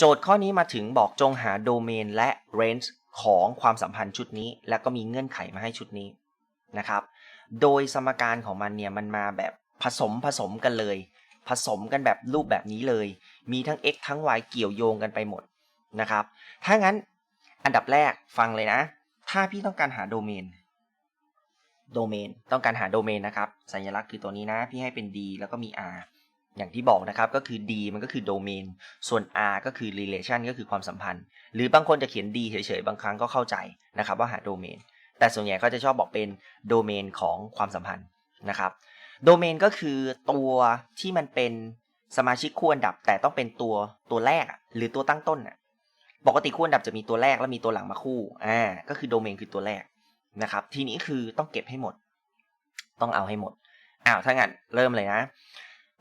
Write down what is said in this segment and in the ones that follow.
โจทย์ข้อนี้มาถึงบอกจงหาโดเมนและ range ของความสัมพันธ์ชุดนี้ แล้วก็มีเงื่อนไขมาให้ชุดนี้นะครับ โดยสมการของมันเนี่ยมันมาแบบผสมผสมกันเลย ผสมกันแบบรูปแบบนี้เลย มีทั้ง x ทั้ง y เกี่ยวโยงกันไปหมดนะครับ ถ้างั้นอันดับแรกฟังเลยนะ ถ้าพี่ต้องการหาโดเมน โดเมนต้องการหาโดเมนนะครับ สัญลักษณ์คือตัวนี้นะ พี่ให้เป็น d แล้วก็มี r อย่างที่บอกนะครับก็คือ d มันก็คือโดเมน ส่วน r ก็คือ relation ก็คือความสัมพันธ์ หรือบางคนจะเขียน d เฉยๆ บางครั้งก็เข้าใจนะครับว่าหาโดเมน แต่ส่วนใหญ่เขาจะชอบบอกเป็นโดเมนของความสัมพันธ์นะครับ โดเมนก็คือตัวที่มันเป็นสมาชิกคู่อันดับ แต่ต้องเป็นตัวตัวแรกหรือตัวตั้งต้นปกติคู่อันดับจะมีตัวแรกแล้วมีตัวหลังมาคู่อ่าก็คือโดเมนคือตัวแรกนะครับ ทีนี้คือต้องเก็บให้หมด ต้องเอาให้หมดอ้าวถ้างั้นเริ่มเลยนะ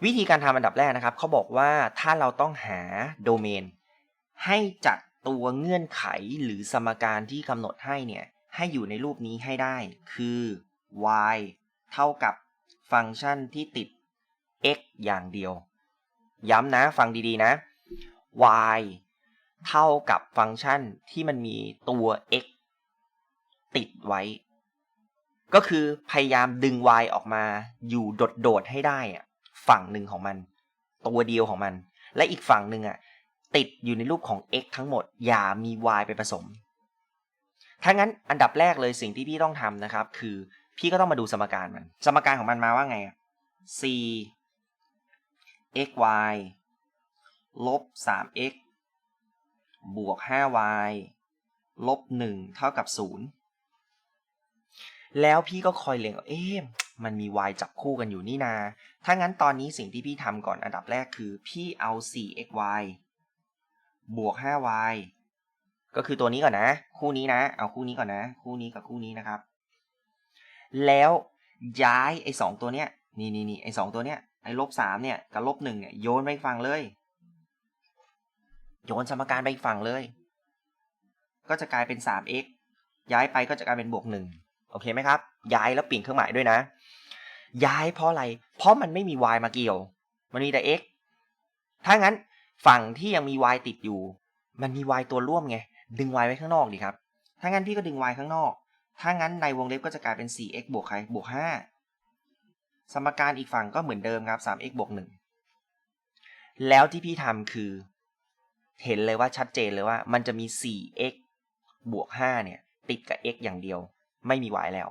วิธีการทำอันดับแรกนะครับเขาบอกว่าถ้าเราต้องหาโดเมน ให้จัดตัวเงื่อนไขหรือสมการที่กำหนดให้เนี่ย ให้อยู่ในรูปนี้ให้ได้ คือ y เท่ากับฟังก์ชันที่ติด x อย่างเดียว ย้ำนะฟังดีๆนะ y เท่ากับฟังก์ชันที่มันมีตัว x ติดไว้ ก็คือพยายามดึง y ออกมาอยู่โดดๆให้ได้อะ ฝั่งหนึ่งของมัน ตัวเดียวของมัน และอีกฝั่งหนึ่งอะติดอยู่ในรูปของ x ทั้งหมด อย่ามี y ไปผสม ถ้างั้นอันดับแรกเลยสิ่งที่พี่ต้องทำนะครับ คือพี่ก็ต้องมาดูสมการมัน สมการของมันมาว่าไง c x y ลบ 3x บวก 5y ลบ 1 เท่ากับ 0 แล้วพี่ก็คอยเล็งเอ๊ะ มันมี y จับคู่กันอยู่นี่นา ถ้างั้นตอนนี้สิ่งที่พี่ทำก่อนอันดับแรกคือ พี่เอา 4xy บวก 5y ก็คือตัวนี้ก่อนนะ คู่นี้นะ เอาคู่นี้ก่อนนะ คู่นี้กับคู่นี้นะครับ แล้วย้ายไอ้สองตัวเนี้ย นี่นี่นี่ไอ้สองตัวเนี้ย ไอ้ลบสามเนี่ยกับลบหนึ่งเนี่ยโยนไปฝั่งเลย โยนสมการไปอีกฝั่งเลย ก็จะกลายเป็น 3x ย้ายไปก็จะกลายเป็นบวกหนึ่งโอเคไหมครับ ย้ายแล้วเปลี่ยนเครื่องหมายด้วยนะ ย้ายเพราะอะไร เพราะมันไม่มี y มาเกี่ยว มันมีแต่ x ถ้างั้นฝั่งที่ยังมี y ติดอยู่ มันมี y ตัวร่วมไง ดึง y ไว้ข้างนอกดีครับ ถ้างั้นพี่ก็ดึง y ข้างนอก ถ้างั้นในวงเล็บก็จะกลายเป็น 4x บวกใครบวก 5 สมการอีกฝั่งก็เหมือนเดิมครับ 3x บวก 1 แล้วที่พี่ทำคือ เห็นเลยว่าชัดเจนเลยว่า มันจะมี 4x บวก 5 เนี่ย ติดกับ x อย่างเดียว ไม่มี y แล้ว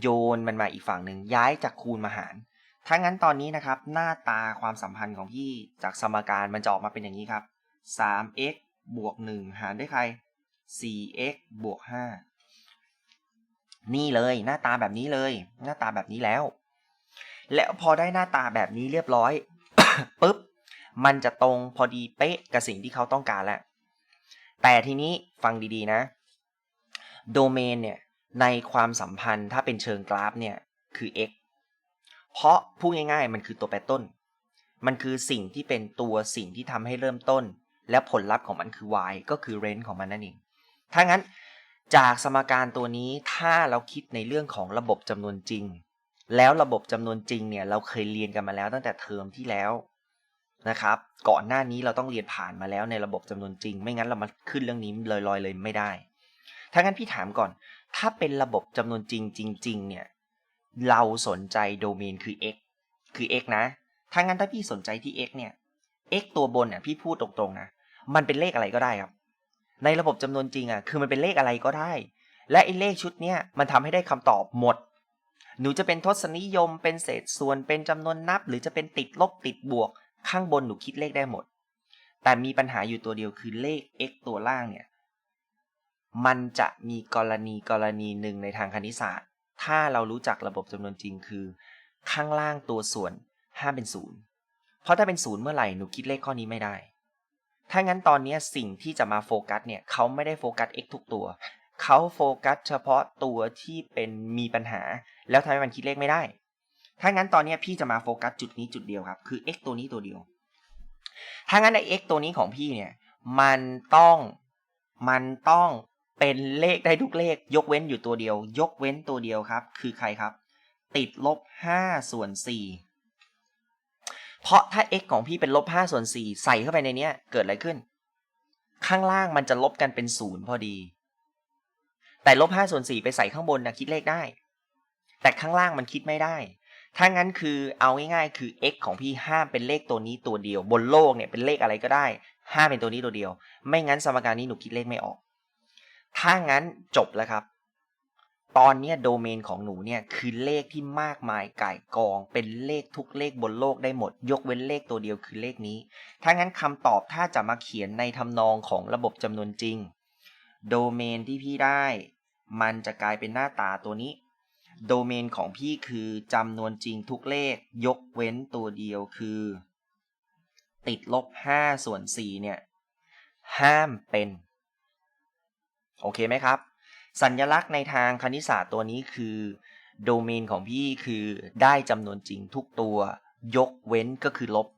โยนมันมาอีกฝั่งหนึ่งย้ายจากคูณมาหารถ้างั้นตอนนี้นะครับ หน้าตาความสัมพันธ์ของพี่จากสมการมันจะออกมาเป็นอย่างนี้ครับ 3x บวก 1 หารด้วยใคร 4x บวก 5 นี่เลยหน้าตาแบบนี้เลย หน้าตาแบบนี้แล้ว แล้วพอได้หน้าตาแบบนี้เรียบร้อยปุ๊บ มันจะตรงพอดีเป๊ะกับสิ่งที่เขาต้องการแล้ว แต่ทีนี้ฟังดีๆนะ โดเมนเนี่ย ในความสัมพันธ์ถ้าเป็นเชิงกราฟเนี่ยคือ x เพราะพูดง่ายๆ มันคือตัวแปรต้น มันคือสิ่งที่เป็นตัวสิ่งที่ทำให้เริ่มต้น และผลลัพธ์ของมันคือ y ก็คือ range ของมันนั่นเอง ถ้างั้นจากสมการตัวนี้ถ้าเราคิดในเรื่องของระบบจำนวนจริง แล้วระบบจำนวนจริงเนี่ยเราเคยเรียนกันมาแล้วตั้งแต่เทอมที่แล้วนะครับ ก่อนหน้านี้เราต้องเรียนผ่านมาแล้วในระบบจำนวนจริง ไม่งั้นเรามาขึ้นเรื่องนี้ลอยๆเลยไม่ได้ ถ้างั้นพี่ถามก่อน ถ้าเป็นระบบจำนวนจริงจริง ๆ เนี่ย เราสนใจโดเมนคือ x คือ x นะ ถ้างั้นถ้าพี่สนใจที่ x เนี่ย x ตัวบนอะพี่พูดตรงๆนะ มันเป็นเลขอะไรก็ได้ครับ ในระบบจำนวนจริงอะ คือมันเป็นเลขอะไรก็ได้ และไอ้เลขชุดเนี้ยมันทำให้ได้คำตอบหมด หนูจะเป็นทศนิยม เป็นเศษส่วน เป็นจำนวนนับ หรือจะเป็นติดลบติดบวก ข้างบนหนูคิดเลขได้หมด แต่มีปัญหาอยู่ตัวเดียวคือเลข x ตัวล่างเนี่ย มันจะมีกรณีกรณีหนึ่งในทางคณิตศาสตร์ ถ้าเรารู้จักระบบจำนวนจริงคือ ข้างล่างตัวส่วนห้ามเป็นศูนย์เพราะถ้าเป็นศูนย์เมื่อไหร่หนูคิดเลขข้อนี้ไม่ได้ ถ้างั้นตอนนี้สิ่งที่จะมาโฟกัสเนี่ยเขาไม่ได้โฟกัส x ทุกตัว เขาโฟกัสเฉพาะตัวที่เป็นมีปัญหา แล้วทำให้มันคิดเลขไม่ได้ ถ้างั้นตอนนี้พี่จะมาโฟกัสจุดนี้จุดเดียวครับ คือ x ตัวนี้ตัวเดียว ถ้างั้นใน x ตัวนี้ของพี่เนี่ย มันต้อง มันต้อง เป็นเลขได้ทุกเลข ยกเว้นอยู่ตัวเดียว ยกเว้นตัวเดียวครับ คือใครครับ ติดลบ5ส่วน4เพราะถ้า x ของพี่เป็นลบ5ส่วน4ใส่เข้าไปในเนี้ยเกิดอะไรขึ้น ข้างล่างมันจะลบกันเป็นศูนย์พอดี แต่ลบห้าส่วนสี่ไปใส่ข้างบนนะคิดเลขได้ แต่ข้างล่างมันคิดไม่ได้ ถ้างั้นคือเอาง่ายๆ คือ x ของพี่ห้ามเป็นเลขตัวนี้ตัวเดียว บนโลกเนี่ยเป็นเลขอะไรก็ได้ห้ามเป็นตัวนี้ตัวเดียว ไม่งั้นสมการนี้หนูคิดเลขไม่ออก ถ้างั้นจบแล้วครับ ตอนนี้โดเมนของหนูเนี่ยคือเลขที่มากมายก่ายกอง เป็นเลขทุกเลขบนโลกได้หมด ยกเว้นเลขตัวเดียวคือเลขนี้ ถ้างั้นคำตอบถ้าจะมาเขียนในทำนองของระบบจำนวนจริง โดเมนที่พี่ได้ มันจะกลายเป็นหน้าตาตัวนี้ โดเมนของพี่คือจำนวนจริงทุกเลข ยกเว้นตัวเดียวคือ ติดลบ5ส่วน4เนี่ย ห้ามเป็น โอเคไหมครับ สัญลักษณ์ในทางคณิตศาสตร์ตัวนี้คือโดเมนของพี่คือได้จำนวนจริงทุกตัว ยกเว้นก็คือลบ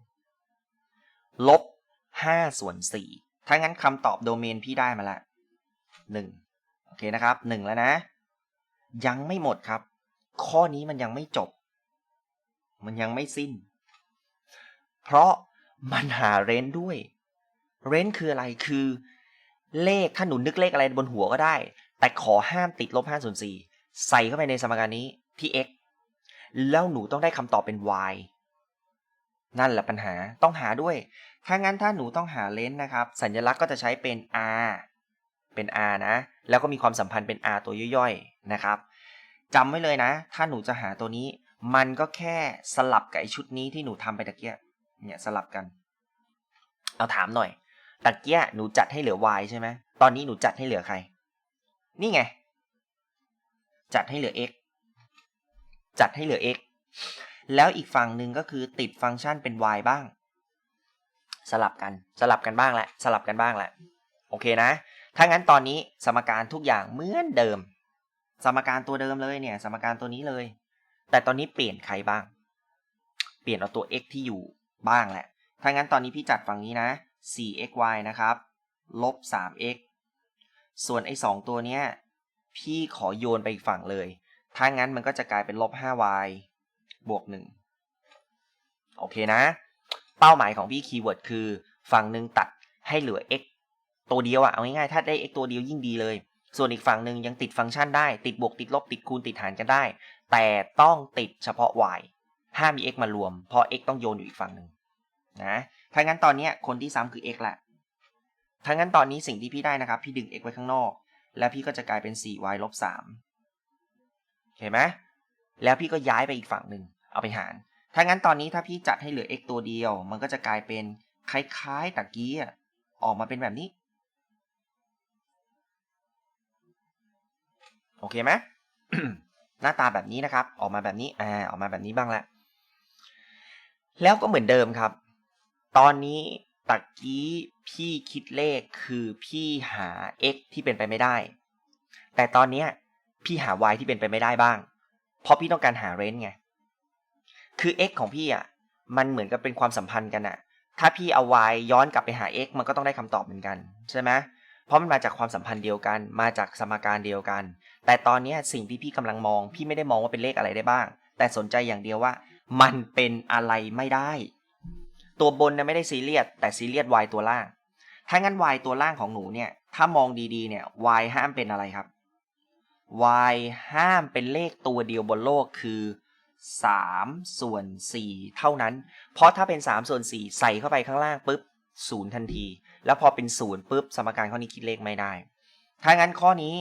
ลบ5ส่วน4ถ้างั้นคำตอบโดเมนพี่ได้มาละ1โอเคนะครับ 1 แล้วนะ ยังไม่หมดครับ ข้อนี้มันยังไม่จบ มันยังไม่สิ้น เพราะมันหาเรนด้วย เรนจ์คืออะไรคือ เลขถ้าหนูนึกเลขอะไรบนหัวก็ได้ แต่ขอห้ามติดลบ5ส่วน4ใส่เข้าไปในสมการนี้ที่ x แล้วหนูต้องได้คำตอบเป็น y นั่นแหละปัญหาต้องหาด้วย ถ้างั้นถ้าหนูต้องหาเลนส์นะครับ สัญลักษณ์ก็จะใช้เป็น r เป็น r นะ แล้วก็มีความสัมพันธ์เป็น r ตัวย่อยๆนะครับจำไว้เลยนะ ถ้าหนูจะหาตัวนี้ มันก็แค่สลับกับไอชุดนี้ที่หนูทำไปตะเกียบเนี่ยสลับกัน เอาถามหน่อย ตะเกียหนูจัดให้เหลือ y ใช่ไหมตอนนี้หนูจัดให้เหลือใคร นี่ไง จัดให้เหลือ x จัดให้เหลือ x แล้วอีกฝั่งหนึ่งก็คือติดฟังก์ชันเป็น y บ้าง สลับกันสลับกันบ้างแหละสลับกันบ้างแหละโอเคนะ ถ้างั้นตอนนี้สมการทุกอย่างเหมือนเดิม สมการตัวเดิมเลยเนี่ย สมการตัวนี้เลย แต่ตอนนี้เปลี่ยนใครบ้าง เปลี่ยนเอาตัว x ที่อยู่บ้างแหละ ถ้างั้นตอนนี้พี่จัดฝั่งนี้นะ 4xy นะครับ ลบ 3x ส่วนไอ้สองตัวเนี้ย พี่ขอโยนไปอีกฝั่งเลย ถ้างั้นมันก็จะกลายเป็นลบ 5y บวก 1 โอเคนะ เป้าหมายของพี่คีย์เวิร์ดคือ ฝั่งหนึ่งตัดให้เหลือ x ตัวเดียวอะเอาง่ายๆ ถ้าได้ x ตัวเดียวยิ่งดีเลย ส่วนอีกฝั่งหนึ่งยังติดฟังก์ชันได้ ติดบวก ติดลบ ติดคูณ ติดหารกันได้ แต่ต้องติดเฉพาะ y ห้ามมี x มารวม เพราะ x ต้องโยนอยู่อีกฝั่งหนึ่งนะ ถ้างั้นตอนเนี้คนที่ซ้ำคือ x แหละถ้างั้นตอนนี้สิ่งที่พี่ได้นะครับ พี่ดึง x ไว้ข้างนอก แล้วพี่ก็จะกลายเป็น 4y ลบ3เห็นไหมแล้วพี่ก็ย้ายไปอีกฝั่งหนึ่งเอาไปหาร ถ้างั้นตอนนี้ถ้าพี่จัดให้เหลือ x ตัวเดียว มันก็จะกลายเป็นคล้ายๆตะกี้อะออกมาเป็นแบบนี้ โอเคไหมหน้าตาแบบนี้นะครับ ออกมาแบบนี้อ่าออกมาแบบนี้บ้างแล้วแล้วก็เหมือนเดิมครับ ตอนนี้ตะกี้พี่คิดเลขคือพี่หา x ที่เป็นไปไม่ได้ แต่ตอนเนี้ยพี่หา y ที่เป็นไปไม่ได้บ้าง เพราะพี่ต้องการหาเรนจ์ไง คือ x ของพี่อะ มันเหมือนกับเป็นความสัมพันธ์กันอะ ถ้าพี่เอา y ย้อนกลับไปหา x มันก็ต้องได้คำตอบเหมือนกันใช่ไหมเพราะมันมาจากความสัมพันธ์เดียวกัน มาจากสมการเดียวกัน แต่ตอนเนี้ยสิ่งที่พี่กำลังมอง พี่ไม่ได้มองว่าเป็นเลขอะไรได้บ้าง แต่สนใจอย่างเดียวว่า มันเป็นอะไรไม่ได้ ตัวบนเนะไม่ได้ซีเรียสแต่ซีเรียส y ตัวล่าง ถ้างั้น y ตัวล่างของหนูเนี่ย ถ้ามองดีๆเนี่ย y ห้ามเป็นอะไรครับ y ห้ามเป็นเลขตัวเดียวบนโลกคือ3ส่วน4เท่านั้น เพราะถ้าเป็น3ส่วน4ใส่เข้าไปข้างล่างปุ๊บศูนย์ทันที แล้วพอเป็นศูนย์ปุ๊บสมการข้อนี้คิดเลขไม่ได้ ถ้างั้นข้อนี้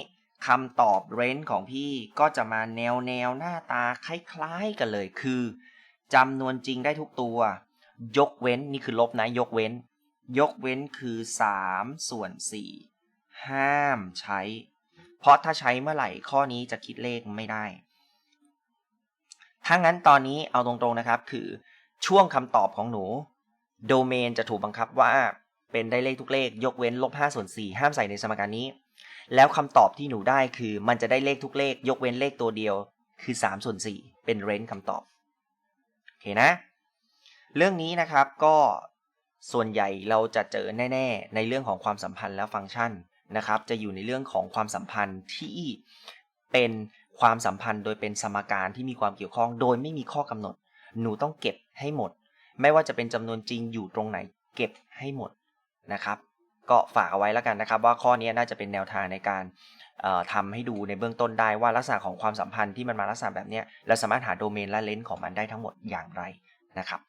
คำตอบเรนจ์ของพี่ก็จะมาแนวแนวหน้าตาคล้ายๆกันเลยคือจำนวนจริงได้ทุกตัว ยกเว้นนี่คือลบนะยกเว้น ยกเว้นคือ3ส่วน4ห้ามใช้ เพราะถ้าใช้เมื่อไหร่ข้อนี้จะคิดเลขไม่ได้ ถ้างั้นตอนนี้เอาตรงๆนะครับ คือช่วงคำตอบของหนู โดเมนจะถูกบังคับว่าเป็นได้เลขทุกเลข ยกเว้นลบ5ส่วน4ห้ามใส่ในสมการนี้ แล้วคำตอบที่หนูได้คือ มันจะได้เลขทุกเลข ยกเว้นเลขตัวเดียว คือ3ส่วน4เป็นเรนจ์คำตอบโอเคนะ เรื่องนี้นะครับก็ส่วนใหญ่เราจะเจอแน่ ๆ ในเรื่องของความสัมพันธ์และฟังก์ชันนะครับ จะอยู่ในเรื่องของความสัมพันธ์ที่เป็นความสัมพันธ์โดยเป็นสมการที่มีความเกี่ยวข้อง โดยไม่มีข้อกำหนด หนูต้องเก็บให้หมด ไม่ว่าจะเป็นจำนวนจริงอยู่ตรงไหน เก็บให้หมดนะครับ ก็ฝากเอาไว้แล้วกันนะครับ ว่าข้อนี้น่าจะเป็นแนวทางในการเอ่อทำให้ดูในเบื้องต้นได้ว่าลักษณะของความสัมพันธ์ที่มันมาลักษณะแบบนี้เราสามารถหาโดเมนและเลนส์ของมันได้ทั้งหมดอย่างไรนะครับ